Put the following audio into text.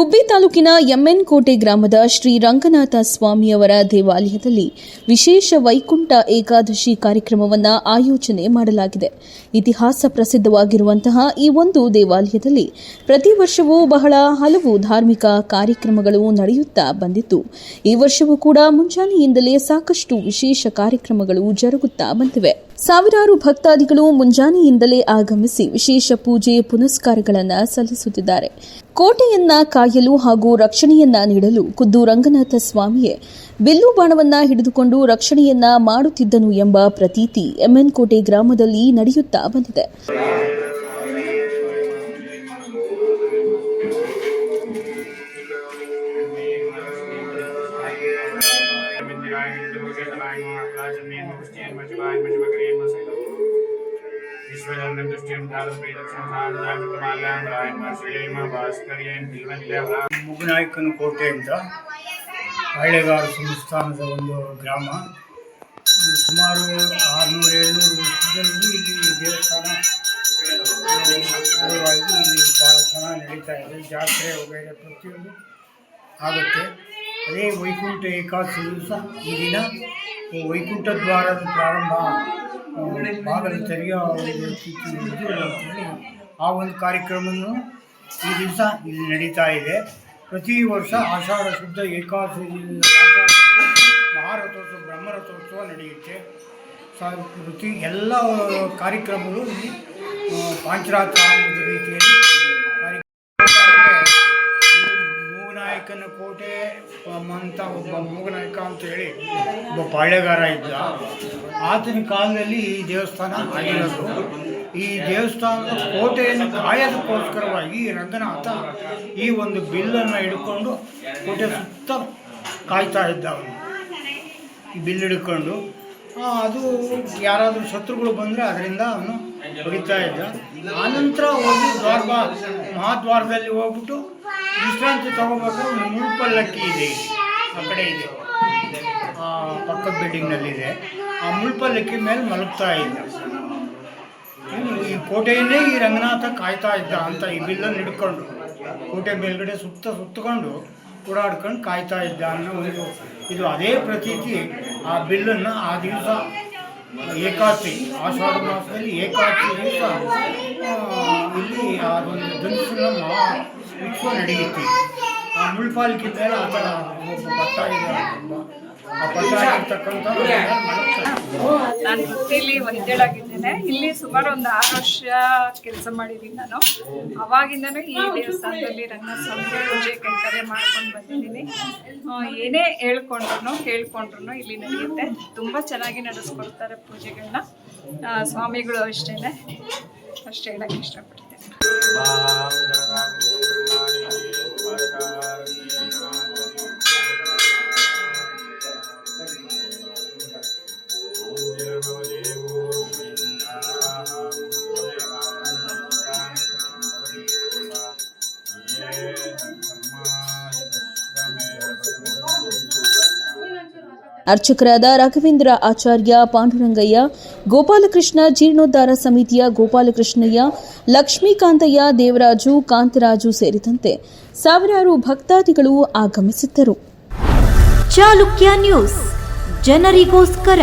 ಗುಬ್ಬಿ ತಾಲೂಕಿನ ಎಂಎನ್ ಕೋಟೆ ಗ್ರಾಮದ ಶ್ರೀ ರಂಗನಾಥ ಸ್ವಾಮಿಯವರ ದೇವಾಲಯದಲ್ಲಿ ವಿಶೇಷ ವೈಕುಂಠ ಏಕಾದಶಿ ಕಾರ್ಯಕ್ರಮವನ್ನು ಆಯೋಜನೆ ಮಾಡಲಾಗಿದೆ. ಇತಿಹಾಸ ಪ್ರಸಿದ್ಧವಾಗಿರುವಂತಹ ಈ ಒಂದು ದೇವಾಲಯದಲ್ಲಿ ಪ್ರತಿ ವರ್ಷವೂ ಬಹಳ ಹಲವು ಧಾರ್ಮಿಕ ಕಾರ್ಯಕ್ರಮಗಳು ನಡೆಯುತ್ತಾ ಬಂದಿತ್ತು. ಈ ವರ್ಷವೂ ಕೂಡ ಮುಂಜಾನೆಯಿಂದಲೇ ಸಾಕಷ್ಟು ವಿಶೇಷ ಕಾರ್ಯಕ್ರಮಗಳು ಜರುಗುತ್ತಾ ಬಂದಿವೆ. ಸಾವಿರಾರು ಭಕ್ತಾದಿಗಳು ಮುಂಜಾನೆಯಿಂದಲೇ ಆಗಮಿಸಿ ವಿಶೇಷ ಪೂಜೆ ಪುನಸ್ಕಾರಗಳನ್ನು ಸಲ್ಲಿಸುತ್ತಿದ್ದಾರೆ. ಕೋಟೆಯನ್ನ ಕಾಯಲು ಹಾಗೂ ರಕ್ಷಣೆಯನ್ನ ನೀಡಲು ಖುದ್ದು ರಂಗನಾಥ ಸ್ವಾಮಿಯೇ ಬಿಲ್ಲು ಬಾಣವನ್ನ ಹಿಡಿದುಕೊಂಡು ರಕ್ಷಣೆಯನ್ನ ಮಾಡುತ್ತಿದ್ದನು ಎಂಬ ಪ್ರತೀತಿ ಎಂಎನ್ ಕೋಟೆ ಗ್ರಾಮದಲ್ಲಿ ನಡೆಯುತ್ತಾ ಬಂದಿದೆ. ಮುಗುನಾಯಕನ ಕೋಟೆ ಅಂತ ಹಳ್ಳೆಗಾರ ಸಂಸ್ಥಾನದ ಒಂದು ಗ್ರಾಮ. ಸುಮಾರು ಆರುನೂರು, ಏಳ್ನೂರು ವರ್ಷದಲ್ಲಿ ಇಲ್ಲಿ ದೇವಸ್ಥಾನ ಸಲುವಾಗಿ ಇಲ್ಲಿ ಭಾಳ ಚೆನ್ನಾಗಿ ನಡೀತಾ ಇದೆ. ಜಾತ್ರೆ ವಗೈರೆ ಪ್ರತಿಯೊಂದು ಆಗುತ್ತೆ. ಅದೇ ವೈಕುಂಠ ಏಕಾದಶಿ ದಿವಸ ಈ ದಿನ. ವೈಕುಂಠ ದ್ವಾರದ ಪ್ರಾರಂಭ ಆ, ಬಾಗಿಲು ತೆರೆಯೋ ಆ ಒಂದು ಕಾರ್ಯಕ್ರಮವನ್ನು ಈ ದಿವಸ ಇಲ್ಲಿ ನಡೀತಾ ಇದೆ. ಪ್ರತಿ ವರ್ಷ ಆಷಾಢ ಶುದ್ಧ ಏಕಾದಶಿ ಮಹಾರಥೋತ್ಸವ ಬ್ರಹ್ಮರಥೋತ್ಸವ ನಡೆಯುತ್ತೆ. ಪ್ರತಿ ಎಲ್ಲ ಕಾರ್ಯಕ್ರಮಗಳು ಇಲ್ಲಿ ಪಾಂಚರಾತ್ರ ಮೂಗನಾಯಕನ ಕೋಟೆ ಅಂತ ಒಬ್ಬ ಮೂಗನಾಯಕ ಅಂತ ಹೇಳಿ ಒಬ್ಬ ಪಾಳ್ಯಗಾರ ಇದ್ದ. ಆತನ ಕಾಲದಲ್ಲಿ ಈ ದೇವಸ್ಥಾನ ಆಗಿರೋದು. ಈ ದೇವಸ್ಥಾನದ ಕೋಟೆಯನ್ನು ಕಾಯೋದಕ್ಕೋಸ್ಕರವಾಗಿ ರಂಗನಾಥ ಈ ಒಂದು ಬಿಲ್ಲನ್ನು ಹಿಡ್ಕೊಂಡು ಕೋಟೆ ಸುತ್ತ ಕಾಯ್ತಾ ಇದ್ದ ಅವನು ಬಿಲ್ ಹಿಡ್ಕೊಂಡು ಅದು ಯಾರಾದರೂ ಶತ್ರುಗಳು ಬಂದರೆ ಅದರಿಂದ ಅವನು ಹೊಡಿತಾ ಇದ್ದ. ಆನಂತರ ಹೋಗಿ ದ್ವಾರ ಮಹಾದ್ವಾರದಲ್ಲಿ ಹೋಗ್ಬಿಟ್ಟು ವಿಶ್ರಾಂತಿ ತಗೋಬೇಕಾದ್ರೆ ಒಂದು ಮುಳ್ಪಲ್ಲಕ್ಕಿ ಇದೆ. ಆ ಕಡೆ ಇದೆ. ಪಕ್ಕದ ಬಿಲ್ಡಿಂಗ್ನಲ್ಲಿದೆ ಆ ಮುಳ್ಪಲ್ಲಕ್ಕಿ ಮೇಲೆ ಮಲಗ್ತಾ ಇದ್ದ. ಈ ಕೋಟೆಯಲ್ಲೇ ಈ ರಂಗನಾಥ ಕಾಯ್ತಾ ಇದ್ದ ಅಂತ ಈ ಬಿಲ್ಲನ್ನು ಹಿಡ್ಕೊಂಡು, ಕೋಟೆ ಮೇಲ್ಗಡೆ ಸುತ್ತ ಸುತ್ತಕೊಂಡು ಓಡಾಡ್ಕೊಂಡು ಕಾಯ್ತಾ ಇದ್ದ ಅನ್ನೋ ಒಂದು ಇದು ಅದೇ ಪ್ರತೀತಿ ಆ ಬಿಲ್ಲನ್ನು ಆ ದಿವಸ ಏಕಾದಶಿ ಆಷಾಢ ಮಾಸದಲ್ಲಿ ಏಕಾದಶಿ ದಿವಸ ಇಲ್ಲಿ ಧನುಸ್ಸನ್ನ ಮಹಾ ಉತ್ಸವ ನಡೆಯುತ್ತೆ. ಆ ಮುಳ್ಪಾಲ್ ಮೇಲೆ ಆ ಥರ ನಾನು ವೃತ್ತಿಲಿ ವೈದ್ಯಳಾಗಿದ್ದೇನೆ. ಇಲ್ಲಿ ಸುಮಾರು ಒಂದು ಆರು ವರ್ಷ ಕೆಲಸ ಮಾಡಿದ್ದೀನಿ ನಾನು. ಅವಾಗಿಂದನೂ ಈ ದೇವಸ್ಥಾನದಲ್ಲಿ ರಂಗಸ್ವಾಮಿ ಪೂಜೆ ಕೈಕರ್ಯ ಮಾಡ್ಕೊಂಡು ಬಂದಿದ್ದೀನಿ. ಆ, ಏನೇ ಹೇಳ್ಕೊಂಡ್ರು ಕೇಳ್ಕೊಂಡ್ರು ಇಲ್ಲಿ ನಡೆಯುತ್ತೆ. ತುಂಬ ಚೆನ್ನಾಗಿ ನಡೆಸ್ಕೊಡ್ತಾರೆ ಪೂಜೆಗಳನ್ನ ಸ್ವಾಮಿಗಳು ಅಷ್ಟೇನೆ. ಅಷ್ಟೇ ಹೇಳಕ್ಕೆ ಇಷ್ಟಪಡ್ತೇನೆ. ಅರ್ಚಕರಾದ ರಾಘವೇಂದ್ರ ಆಚಾರ್ಯ, ಪಾಂಡುರಂಗಯ್ಯ, ಗೋಪಾಲಕೃಷ್ಣ ಜೀರ್ಣೋದ್ಧಾರ ಸಮಿತಿಯ ಗೋಪಾಲಕೃಷ್ಣಯ್ಯ, ಲಕ್ಷ್ಮೀಕಾಂತಯ್ಯ, ದೇವರಾಜು, ಕಾಂತರಾಜು ಸೇರಿದಂತೆ ಸಾವಿರಾರು ಭಕ್ತಾದಿಗಳು ಆಗಮಿಸಿದ್ದರು. ಚಾಲುಕ್ಯ ನ್ಯೂಸ್, ಜನರಿಗೋಸ್ಕರ.